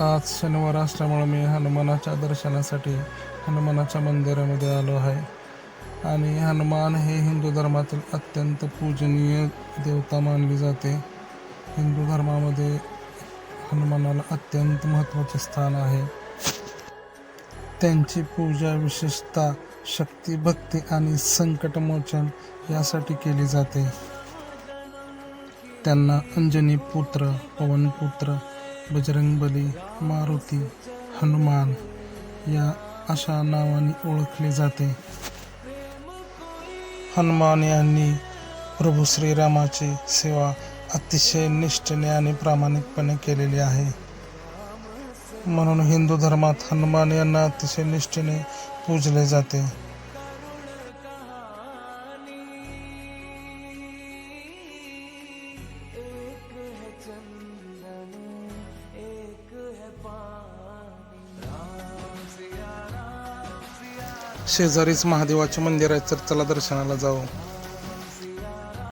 आज शनिवार असल्यामुळे मी हनुमानाच्या दर्शनासाठी हनुमानाच्या मंदिरामध्ये आलो आहे. आणि हनुमान हे हिंदू धर्मातील अत्यंत पूजनीय देवता मानली जाते. हिंदू धर्मामध्ये हनुमानाला अत्यंत महत्त्वाचे स्थान आहे. त्यांची पूजा विशेषतः शक्ती भक्ती आणि संकटमोचन यासाठी केली जाते. त्यांना अंजनी पुत्र पवनपुत्र बजरंगबली मारुती हनुमान या अशा नावाने ओळखले जाते. हनुमान यांनी प्रभू श्रीरामाची सेवा अतिशय निष्ठेने आणि प्रामाणिकपणे केलेली आहे. म्हणून हिंदू धर्मात हनुमान यांना अतिशय निष्ठेने पूजले जाते. शेजारीच महादेवाचे मंदिर आहे तर चला दर्शनाला जाऊ.